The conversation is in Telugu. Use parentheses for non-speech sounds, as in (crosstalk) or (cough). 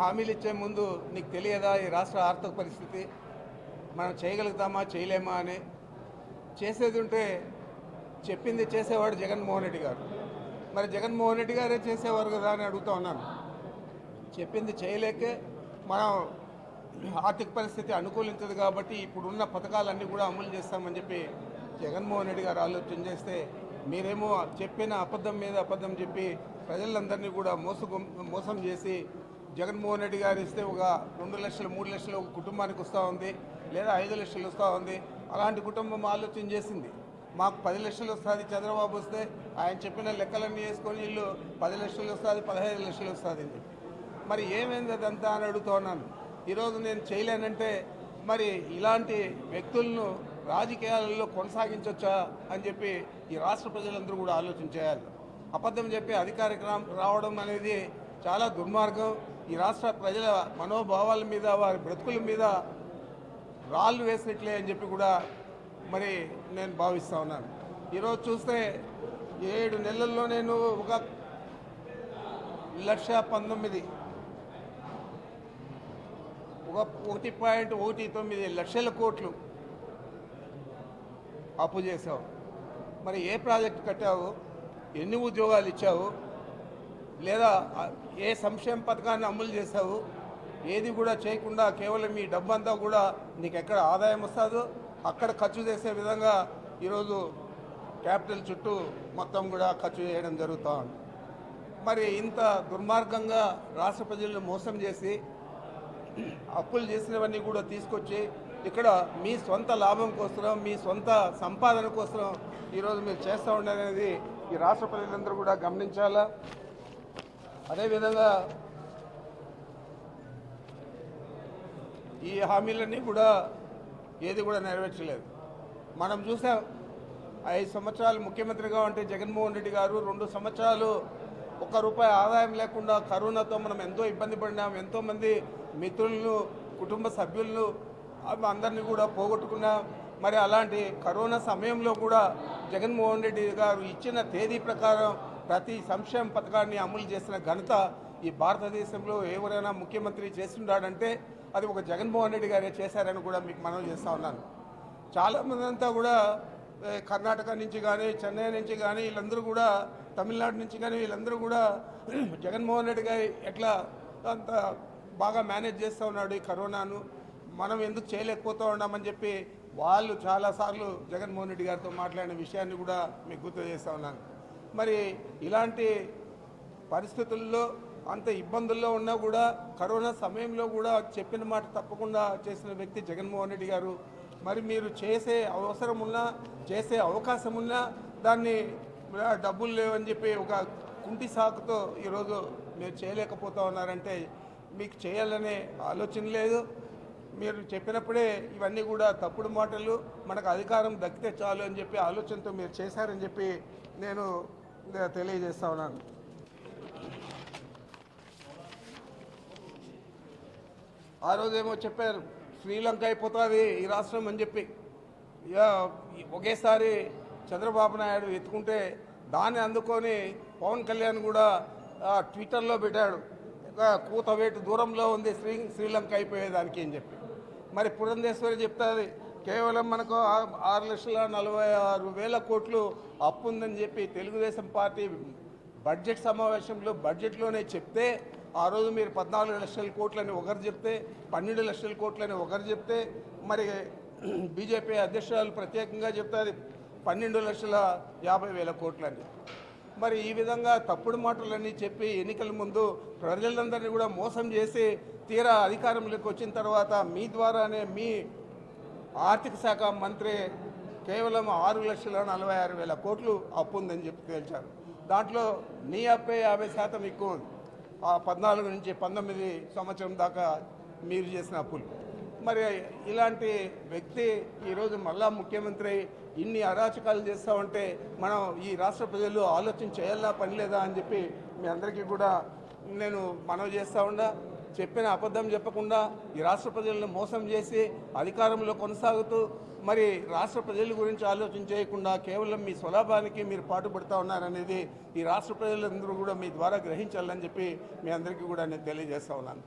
హామీలు ఇచ్చే ముందు నీకు తెలియదా ఈ రాష్ట్ర ఆర్థిక పరిస్థితి? మనం చేయగలుగుతామా చేయలేమా అని చేసేది ఉంటే చెప్పింది చేసేవాడు జగన్మోహన్ రెడ్డి గారు. మరి జగన్మోహన్ రెడ్డి గారే చేసేవారు కదా అని అడుగుతా ఉన్నాను. చెప్పింది చేయలేకే మనం ఆర్థిక పరిస్థితి అనుకూలించదు కాబట్టి ఇప్పుడున్న పథకాలన్నీ కూడా అమలు చేస్తామని చెప్పి జగన్మోహన్ రెడ్డి గారు ఆలోచన చేస్తే మీరేమో చెప్పిన అబద్ధం మీద అబద్ధం చెప్పి ప్రజలందరినీ కూడా మోసగు మోసం చేసి జగన్మోహన్ రెడ్డి గారు ఇస్తే ఒక రెండు లక్షలు మూడు లక్షలు ఒక కుటుంబానికి వస్తూ ఉంది లేదా ఐదు లక్షలు వస్తూ ఉంది. అలాంటి కుటుంబం ఆలోచన చేసింది. మాకు పది లక్షలు వస్తుంది చంద్రబాబు వస్తే ఆయన చెప్పిన లెక్కలన్నీ వేసుకొని వీళ్ళు పది లక్షలు వస్తుంది పదహైదు లక్షలు వస్తుంది. అని చెప్పి మరి ఏమైంది అదంతా అని అడుగుతూ ఉన్నాను. ఈరోజు నేను చేయలేనంటే మరి ఇలాంటి వ్యక్తులను రాజకీయాలలో కొనసాగించవచ్చా అని చెప్పి ఈ రాష్ట్ర ప్రజలందరూ కూడా ఆలోచన చేయాలి. అబద్ధం చెప్పి అధికారికి రావడం అనేది చాలా దుర్మార్గం. ఈ రాష్ట్ర ప్రజల మనోభావాల మీద వారి బ్రతుకుల మీద రాళ్ళు వేసినట్లే అని చెప్పి కూడా మరి నేను భావిస్తా ఉన్నాను. ఈరోజు చూస్తే ఏడు నెలల్లో నేను ఒక లక్ష పంతొమ్మిది ఒక ఒకటి పాయింట్ ఒకటి తొమ్మిది లక్షల కోట్లు అప్పు చేసావు మరి ఏ ప్రాజెక్ట్ కట్టావు? ఎన్ని ఉద్యోగాలు ఇచ్చావు? లేదా ఏ సంక్షేమ పథకాన్ని అమలు చేసావు ఏది కూడా చేయకుండా కేవలం ఈ డబ్బంతా కూడా నీకు ఎక్కడ ఆదాయం వస్తుందో అక్కడ ఖర్చు చేసే విధంగా ఈరోజు క్యాపిటల్ చుట్టూ మొత్తం కూడా ఖర్చు చేయడం జరుగుతూ ఉంది. మరి ఇంత దుర్మార్గంగా రాష్ట్ర ప్రజలను మోసం చేసి అప్పులు చేసినవన్నీ కూడా తీసుకొచ్చి ఇక్కడ మీ సొంత లాభం కోసం మీ సొంత సంపాదన కోసం ఈరోజు మీరు చేస్తూ ఉండాలనేది ఈ రాష్ట్ర ప్రజలందరూ కూడా గమనించాలా? అదేవిధంగా ఈ హామీలన్నీ కూడా ఏది కూడా నెరవేర్చలేదు. మనం చూసాం ఐదు సంవత్సరాలు ముఖ్యమంత్రిగా ఉంటే జగన్మోహన్ రెడ్డి గారు రెండు సంవత్సరాలు ఒక్క రూపాయి ఆదాయం లేకుండా కరోనాతో మనం ఎంతో ఇబ్బంది పడినాం ఎంతోమంది మిత్రులను కుటుంబ సభ్యులను అందరినీ కూడా పోగొట్టుకున్నాం. మరి అలాంటి కరోనా సమయంలో కూడా జగన్మోహన్ రెడ్డి గారు ఇచ్చిన తేదీ ప్రకారం ప్రతి సంక్షేమ పథకాన్ని అమలు చేసిన ఘనత ఈ భారతదేశంలో ఎవరైనా ముఖ్యమంత్రి చేస్తుండాడంటే అది ఒక జగన్మోహన్ రెడ్డి గారే చేశారని కూడా మీకు మనం చేస్తా ఉన్నాను. చాలామంది అంతా కూడా కర్ణాటక నుంచి కానీ చెన్నై నుంచి కానీ వీళ్ళందరూ కూడా తమిళనాడు నుంచి కానీ వీళ్ళందరూ కూడా (clears throat) జగన్మోహన్ రెడ్డి గారు ఎట్లా అంత బాగా మేనేజ్ చేస్తూ ఉన్నాడు ఈ కరోనాను. మనం ఎందుకు చేయలేకపోతూ ఉన్నామని చెప్పి వాళ్ళు చాలాసార్లు జగన్మోహన్ రెడ్డి గారితో మాట్లాడిన విషయాన్ని కూడా మీకు గుర్తు చేస్తూ ఉన్నాను. మరి ఇలాంటి పరిస్థితుల్లో అంత ఇబ్బందుల్లో ఉన్నా కూడా కరోనా సమయంలో కూడా చెప్పిన మాట తప్పకుండా చేసిన వ్యక్తి జగన్మోహన్ రెడ్డి గారు. మరి మీరు చేసే అవసరం ఉన్నా చేసే అవకాశం ఉన్నా దాన్ని డబ్బులు లేవని చెప్పి ఒక కుంటి సాకుతో ఈరోజు మీరు చేయలేకపోతా ఉన్నారంటే మీకు చేయాలనే ఆలోచన లేదు. మీరు చెప్పినప్పుడే ఇవన్నీ కూడా తప్పుడు మాటలు మనకు అధికారం దక్కితే చాలు అని చెప్పి ఆలోచనతో మీరు చేశారని చెప్పి నేను తెలియజేస్తా ఉన్నాను. ఆ రోజేమో చెప్పారు శ్రీలంక అయిపోతుంది ఈ రాష్ట్రం అని చెప్పి. ఇక ఒకేసారి చంద్రబాబు నాయుడు ఎత్తుకుంటే దాన్ని అందుకొని పవన్ కళ్యాణ్ కూడా ట్విట్టర్లో పెట్టాడు. కూత కూతవేటు దూరంలో ఉంది శ్రీ శ్రీలంక అయిపోయేదానికి అని చెప్పి. మరి పురంధేశ్వరి చెప్తుంది కేవలం మనకు ఆ- ఆరు లక్షల నలభై ఆరు వేల కోట్లు అప్పు ఉందని చెప్పి తెలుగుదేశం పార్టీ బడ్జెట్ సమావేశంలో బడ్జెట్లోనే చెప్తే ఆ రోజు మీరు పద్నాలుగు లక్షల కోట్లని ఒకరు చెప్తే పన్నెండు లక్షల కోట్లని ఒకరు చెప్తే మరి బీజేపీ అధ్యక్షురాలు ప్రత్యేకంగా చెప్తారు పన్నెండు లక్షల యాభై వేల కోట్లని. మరి ఈ విధంగా తప్పుడు మాటలన్నీ చెప్పి ఎన్నికల ముందు ప్రజలందరినీ కూడా మోసం చేసి తీరా అధికారంలోకి వచ్చిన తర్వాత మీ ద్వారానే మీ ఆర్థిక శాఖ మంత్రి కేవలం ఆరు లక్షల నలభై ఆరు వేల కోట్లు అప్పు ఉందని చెప్పి తేల్చారు. దాంట్లో నీ అప్పే యాభై శాతం ఎక్కువ ఉంది. ఆ పద్నాలుగు నుంచి పంతొమ్మిది సంవత్సరం దాకా మీరు చేసిన అప్పులు. మరి ఇలాంటి వ్యక్తి ఈరోజు మళ్ళా ముఖ్యమంత్రి ఇన్ని అరాచకాలు చేస్తా ఉంటే మనం ఈ రాష్ట్ర ప్రజలు ఆలోచన చేయాలా పని లేదా అని చెప్పి మీ అందరికీ కూడా నేను మనవి చేస్తా ఉండా చెప్పిన అబద్ధం చెప్పకుండా ఈ రాష్ట్ర ప్రజలను మోసం చేసి అధికారంలో కొనసాగుతూ మరి రాష్ట్ర ప్రజల గురించి ఆలోచన చేయకుండా కేవలం మీ స్వలాభానికి మీరు పాటుపడుతూ ఉన్నారనేది ఈ రాష్ట్ర ప్రజలందరూ కూడా మీ ద్వారా గ్రహించాలని చెప్పి మీ అందరికీ కూడా నేను తెలియజేస్తా ఉన్నాను.